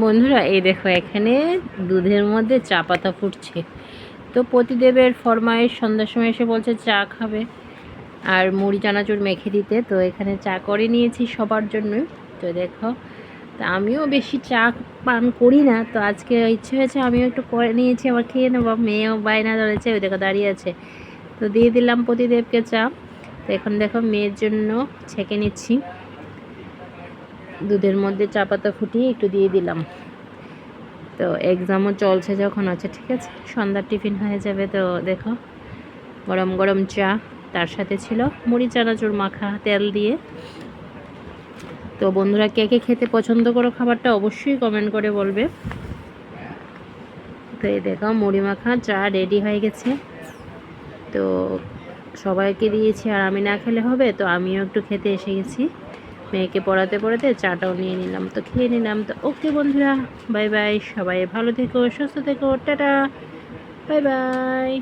বন্ধুরা, এই দেখো এখানে দুধের মধ্যে চা পাতা ফুটছে। তো প্রতিদেবের ফরমাইশ সন্ধ্যার সময় এসে বলছে চা খাবে। আর মুড়ি, চানাচুর মেখে দিতে। তো এখানে চা করে নিয়েছি সবার জন্যই তো দেখো, তা আমিও বেশি চা পান করি না। তো আজকে ইচ্ছে হয়েছে আমিও একটু করে নিয়েছি, আবার খেয়ে নেব। মেয়েও বায়না ধরেছে, ওই দেখো দাঁড়িয়ে আছে। তো দিয়ে দিলাম প্রতিদেবকে চা। তো এখন দেখো মেয়ের জন্য ছেঁকে নিচ্ছি। দুধের মধ্যে চা পাতা ফুটিয়ে একটু দিয়ে দিলাম। তো এক্সামও চলছে যখন আছে, ঠিক আছে? সন্ধ্যার টিফিন হয়ে যাবে তো দেখো। গরম গরম চা, তার সাথে ছিল মুড়ি, চানাচুর, মাখা, তেল দিয়ে। তো বন্ধুরা, কে কে খেতে পছন্দ করো খাবারটা অবশ্যই কমেন্ট করে বলবে। তো এই দেখো, মুড়ি, মাখা, চা রেডি হয়ে গেছে। তো সবাইকে দিয়েছি, আর আমি না খেলে হবে, তো আমিও একটু খেতে এসে গেছি। মেয়েকে পড়াতে পড়াতে চাটাও নিয়ে নিলাম। তো খেয়ে নিলাম। তো ওকে বন্ধুরা, বাই বাই। সবাই ভালো থেকো, সুস্থ থেকো। টাটা। Bye bye.